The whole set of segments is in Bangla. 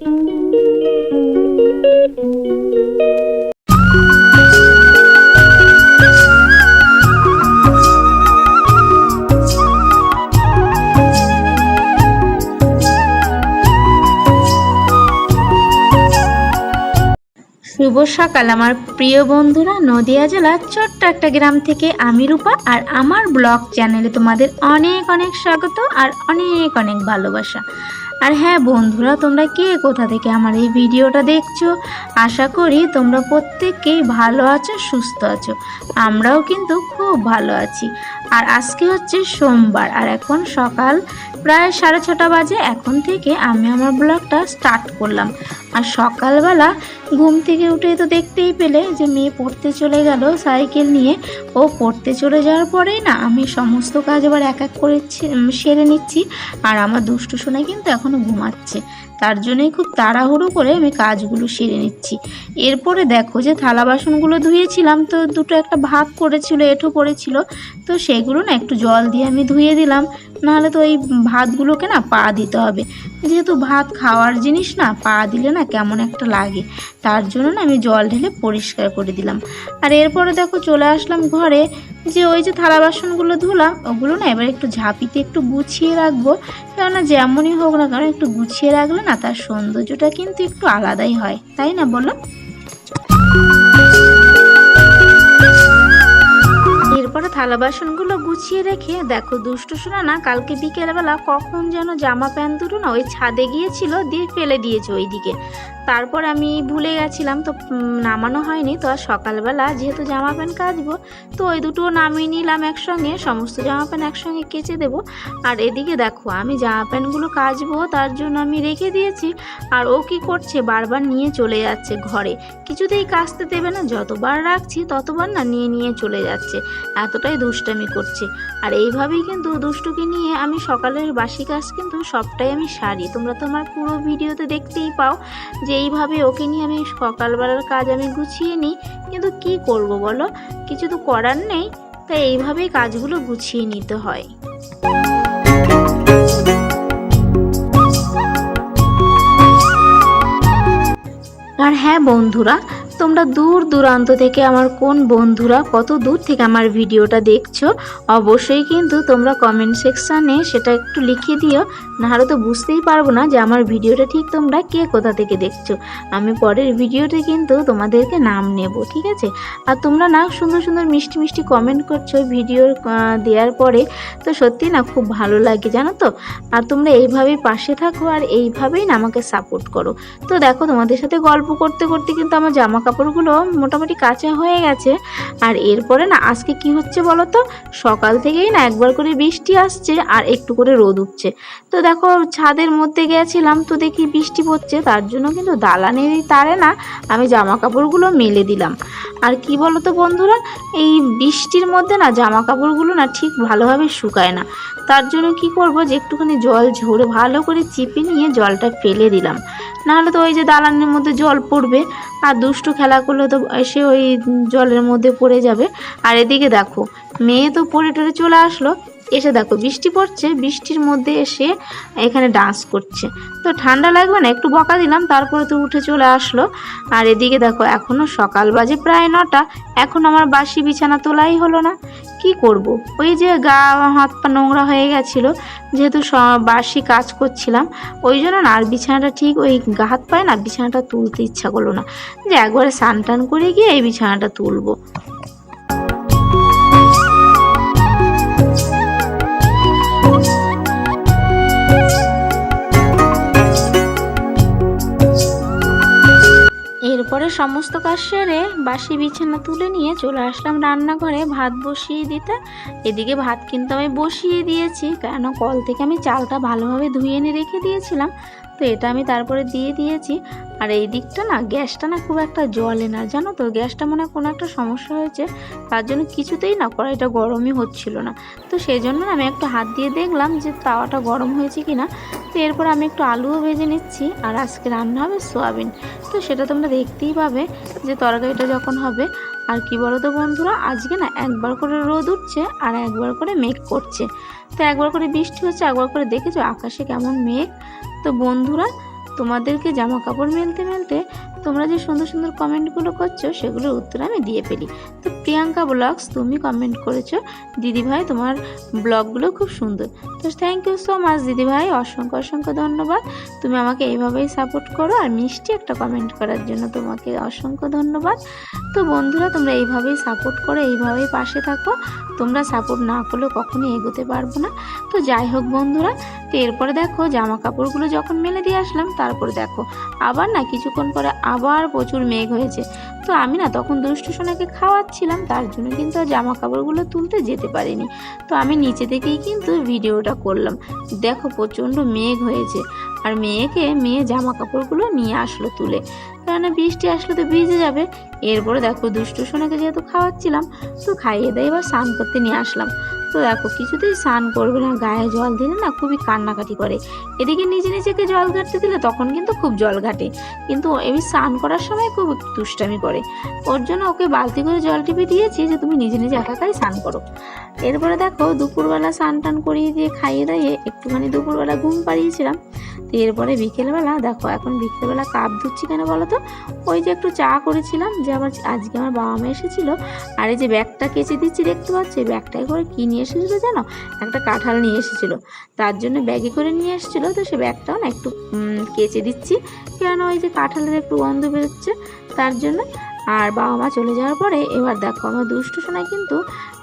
শুভ সকাল, আমার প্রিয় বন্ধুরা। নদিয়া জেলার ছোট্ট একটা গ্রাম থেকে আমি রূপা আর আমার ব্লগ চ্যানেলে তোমাদের অনেক অনেক স্বাগত আর অনেক অনেক ভালোবাসা। আর হ্যাঁ বন্ধুরা, তোমরা কে কোথা থেকে আমার এই ভিডিওটা দেখছ? আশা করি তোমরা প্রত্যেকেই ভালো আছো, সুস্থ আছো। আমরাও কিন্তু খুব ভালো আছি। আর আজকে হচ্ছে সোমবার, আর এখন সকাল প্রায় সাড়ে ছটা বাজে, এখন থেকে আমি আমার ব্লগটা স্টার্ট করলাম। আর সকালবেলা ঘুম থেকে উঠে তো দেখতেই পেলে যে মেয়ে পড়তে চলে গেল সাইকেল নিয়ে। ও পড়তে চলে যাওয়ার পরেই না আমি সমস্ত কাজ আবার এক এক করেছি সেরে নিচ্ছি। আর আমার দুষ্টু সোনা কিন্তু এখনও ঘুমাচ্ছে। তার জন্যই খুব তাড়াহুড়ো করে আমি কাজগুলো সেরে নিচ্ছি। এরপরে দেখো যে থালা বাসনগুলো ধুয়েছিলাম তো দুটো একটা ভাত পড়েছিল এঁঠো পড়েছিল। তো সেগুলো না একটু জল দিয়ে আমি ধুয়ে দিলাম। নাহলে তো ওই ভাতগুলোকে না পা দিতে হবে। যেহেতু ভাত খাওয়ার জিনিস না, পা দিলে না কেমন একটা লাগে। তার জন্য না আমি জল ঢেলে পরিষ্কার করে দিলাম। আর এরপরে দেখো চলে আসলাম ঘরে। যে ওই যে থালা বাসনগুলো ধুলাম, ওগুলো না এবার একটু ঝাঁপিতে একটু গুছিয়ে রাখব। কেননা যেমনই হোক না কারণ একটু গুছিয়ে রাখলে না তার সৌন্দর্যটা কিন্তু একটু আলাদাই হয়। তাই না বলো? এরপরে থালা বাসনগুলো গুছিয়ে রেখে দেখো, দুষ্টু শোনা না কালকে বিকেলবেলা কখন যেন জামা প্যান্ট দুটো না ওই ছাদে গিয়েছিল, দিয়ে ফেলে দিয়েছে ওইদিকে। তারপর আমি ভুলে গেছিলাম তো নামানো হয়নি, তো আর সকালবেলা যেহেতু জামা প্যান্ট কাচবো, তো ওই দুটো নামিয়ে নিলাম একসঙ্গে, সমস্ত জামা প্যান্ট একসঙ্গে কেচে দেবো। আর এদিকে দেখো, আমি জামা প্যান্টগুলো কাচবো, তার জন্য আমি রেখে দিয়েছি, আর ও কি করছে, বারবার নিয়ে চলে যাচ্ছে ঘরে। কিছুতেই কাচতে দেবে না, যতবার রাখছি ততবার না নিয়ে নিয়ে চলে যাচ্ছে, এতটাই দুষ্টামি করছে। আর এইভাবেই কিন্তু দুষ্টুকে নিয়ে আমি সকালের বাসি কাজ কিন্তু সবটাই আমি সারি। তোমরা তো আমার পুরো ভিডিওতে দেখতেই পাও যে এইভাবে ওকে নিয়ে আমি সকালবেলার কাজ আমি গুছিয়ে নিই, কিন্তু কি করব বলো? কিছু তো করার নেই, তাই এইভাবেই কাজগুলো গুছিয়ে নিতে হয়। আর হ্যাঁ বন্ধুরা তোমরা দূর দূরান্ত থেকে আমার কোন বন্ধুরা কত দূর থেকে আমার ভিডিওটা দেখছ, অবশ্যই কিন্তু তোমরা কমেন্ট সেকশানে সেটা একটু লিখে দিও। নাহলে তো বুঝতেই পারব না যে আমার ভিডিওটা ঠিক তোমরা কে কোথা থেকে দেখছ। আমি পরের ভিডিওতে কিন্তু তোমাদেরকে নাম নেব, ঠিক আছে? আর তোমরা না সুন্দর সুন্দর মিষ্টি মিষ্টি কমেন্ট করছ ভিডিও দেওয়ার পরে, তো সত্যি না খুব ভালো লাগে, জানো তো? আর তোমরা এইভাবেই পাশে থাকো আর এইভাবেই না আমাকে সাপোর্ট করো। তো দেখো তোমাদের সাথে গল্প করতে করতে কিন্তু আমার জামা কাপড়গুলো মোটামুটি কাঁচা হয়ে গেছে। আর এরপরে না, আজকে কি হচ্ছে বলো তো সকাল থেকেই না একবার করে বৃষ্টি আসছে আর একটু করে রোদ উঠছে। তো দেখো, ছাদের মধ্যে গেছিলাম তো দেখি বৃষ্টি পড়ছে, তার জন্য কিন্তু দালানের তারে না আমি জামা কাপড়গুলো মেলে দিলাম। আর কি বলো তো বন্ধুরা, এই বৃষ্টির মধ্যে না জামা কাপড়গুলো না ঠিক ভালোভাবে শুকায় না। তার জন্য কি করব যে একটুখানি জল ঝরে ভালো করে চিপে নিয়ে জলটা ফেলে দিলাম। নাহলে তো ওই যে দালানের মধ্যে জল পড়বে, আর দুষ্টু খেলা করলে তো এসে ওই জলের মধ্যে পড়ে যাবে। আর এদিকে দেখো, মেয়ে তো পড়ে টরে চলে আসলো। এসে দেখো, বৃষ্টি পড়ছে, বৃষ্টির মধ্যে এসে এখানে ডান্স করছে। তো ঠান্ডা লাগবে না, একটু বকা দিলাম, তারপরে তো উঠে চলে আসলো। আর এদিকে দেখো এখনও সকাল বাজে প্রায় নটা, এখন আমার বাসি বিছানা তোলাই হলো না। কি করব? ওই যে গা হাত পা নোংরা হয়ে গেছিল, যেহেতু বাসি কাজ করছিলাম, ওই জন্য না আর বিছানাটা ঠিক ওই গা হাত পায় না বিছানাটা তুলতে ইচ্ছা করল না। যে একবারে স্নান টান করে গিয়ে এই বিছানাটা তুলবো। এরপরে সমস্ত কাজ সেরে বাসি বিছানা তুলে নিয়ে চলে আসলাম রান্নাঘরে। ভাত বসিয়ে দিতে। এদিকে ভাত কিন্তু আমি বসিয়ে দিয়েছি, কেন কল থেকে আমি চালটা ভালোভাবে ধুয়ে এনে রেখে দিয়েছিলাম। তো এটা আমি তারপরে দিয়ে দিয়েছি। আর এই দিকটা না, গ্যাসটা না খুব একটা জলে না, জানো তো? গ্যাসটা মনে হয় কোনো একটা সমস্যা হয়েছে, তার জন্য কিছুতেই না কড়াইটা গরমই হচ্ছিল না। তো সেই জন্য আমি একটু হাত দিয়ে দেখলাম যে তাওয়াটা গরম হয়েছে কি না তো এরপর আমি একটু আলুও ভেজে নিচ্ছি, আর আজকে রান্না হবে সোয়াবিন। তো সেটা তোমরা দেখতেই পাবে যে তরকারিটা যখন হবে আর কি বলো তো বন্ধুরা? আজকে না একবার করে রোদ উঠছে আর একবার করে মেঘ করছে। তো একবার করে বৃষ্টি হচ্ছে, একবার করে দেখেছ আকাশে কেমন মেঘ? তো বন্ধুরা, তোমাদেরকে জামা কাপড় মেলতে মেলতে তোমরা যে সুন্দর সুন্দর কমেন্টগুলো করছ, সেগুলোর উত্তর আমি দিয়ে ফেলি। তো প্রিয়াঙ্কা ব্লগস, তুমি কমেন্ট করেছ, দিদিভাই তোমার ব্লগগুলো খুব সুন্দর। তো থ্যাংক ইউ সো মাচ দিদিভাই, অসংখ্য অসংখ্য ধন্যবাদ। তুমি আমাকে এইভাবেই সাপোর্ট করো আর মিষ্টি একটা কমেন্ট করার জন্য তোমাকে অসংখ্য ধন্যবাদ। তো বন্ধুরা, তোমরা এইভাবেই সাপোর্ট করো, এইভাবেই পাশে থাকো। তোমরা সাপোর্ট না করলে কখনোই এগোতে পারব না। তো যাই হোক বন্ধুরা, তো এরপরে দেখো জামা কাপড়গুলো যখন মেলে দিয়ে আসলাম, তারপরে দেখো আবার না কিছুক্ষণ পরে আবার প্রচুর মেঘ হয়েছে। তো আমি না তখন দুষ্টু সোনাকে খাওয়াচ্ছিলাম, তার জন্য কিন্তু জামা কাপড়গুলো তুলতে যেতে পারিনি। তো আমি নিচে থেকেই কিন্তু ভিডিওটা করলাম। দেখো প্রচণ্ড মেঘ হয়েছে। আর মেয়েকে মেয়ে জামা কাপড়গুলো নিয়ে আসলো তুলে। কেননা বৃষ্টি আসলে তো ভিজে যাবে। এরপরে দেখো দুষ্টু সোনাকে যেহেতু খাওয়াচ্ছিলাম, তো খাইয়ে দিয়ে এবার স্নান করতে নিয়ে আসলাম। তো দেখো কিছুতেই স্নান করবে না, গায়ে জল দিলে না খুবই কান্নাকাটি করে। এদিকে নিজে নিজেকে জল ঘাটতে দিলে তখন কিন্তু খুব জল ঘাটে। কিন্তু এমনি স্নান করার সময় খুব দুষ্টামি করে। ওর জন্য ওকে বালতি করে জল টিপে দিয়েছি যে তুমি নিজে নিজে একাকাই স্নান করো। এরপরে দেখো দুপুরবেলা স্নান টান করিয়ে দিয়ে খাইয়ে দাইয়ে একটুখানি দুপুরবেলা ঘুম পাড়িয়েছিলাম। তো এরপরে বিকেলবেলা দেখো এখন বিকেলবেলা কাপ ধুচ্ছি কেন বলো তো? ওই যে একটু চা করেছিলাম, যে আবার আজকে আমার বাবা মা এসেছিল, আর এই যে ব্যাগটা কেচে দিচ্ছি দেখতে পাচ্ছি ব্যাগটায় করে কী নিয়ে এসেছিল জানো? একটা কাঁঠাল নিয়ে এসেছিল। তার জন্য ব্যাগে করে নিয়ে এসেছিল, তো সে ব্যাগটাও না একটু কেচে দিচ্ছি। কেন ওই যে কাঁঠালের একটু গন্ধ বেরোচ্ছে, তার জন্য। আর বাবা মা চলে যাওয়ার পরে এবার দেখো, আমার দুষ্টু সোনায় কিন্তু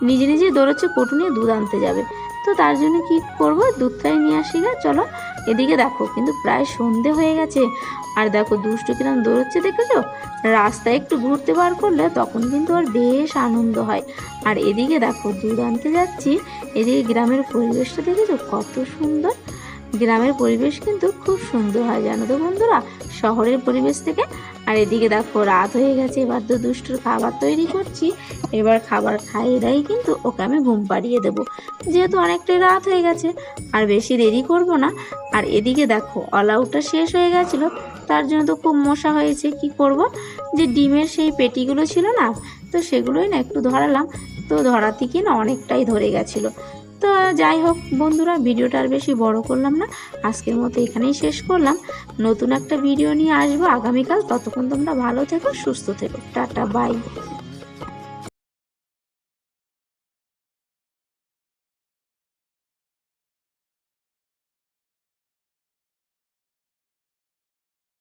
নিজে নিজে দৌড়চ্ছে, কটু নিয়ে দুধ আনতে যাবে। তো তার জন্য কি করব? দুধটাই নিয়ে আসি না চলো এদিকে দেখো, কিন্তু প্রায় সন্ধে হয়ে গেছে। আর দেখো, দুষ্টু কিরম দৌড়চ্ছে, দেখেছ? রাস্তায় একটু ঘুরতে বার করলে তখন কিন্তু আর বেশ আনন্দ হয়। আর এদিকে দেখো দুধ আনতে যাচ্ছি, এদিকে গ্রামের পরিবেশটা দেখেছ? কত সুন্দর। গ্রামের পরিবেশ কিন্তু খুব সুন্দর হয়, জানো তো বন্ধুরা? শহরের পরিবেশ থেকে। আর এদিকে দেখো, রাত হয়ে গেছে, এবার তো দুষ্টুর খাবার তৈরি করছি। এবার খাবার খাইয়ে দেয় কিন্তু ওকে আমি ঘুম পাড়িয়ে দেবো। যেহেতু অনেকটাই রাত হয়ে গেছে, আর বেশি দেরি করব না। আর এদিকে দেখো অল আউটটা শেষ হয়ে গেছিল। তার জন্য তো খুব মশা হয়েছে, কি করব? যে ডিমের সেই পেটিগুলো ছিল না, তো সেগুলোই না একটু ধরালাম। তো ধরা থেকে না অনেকটাই ধরে গেছিল। তো যাই হোক বন্ধুরা, ভিডিওটা আর বেশি বড় করলাম না। আজকের মতো এখানেই শেষ করলাম। নতুন একটা ভিডিও নিয়ে আসব আগামীকাল। ততক্ষণ তোমরা ভালো থেকো, সুস্থ থেকো। Tata bye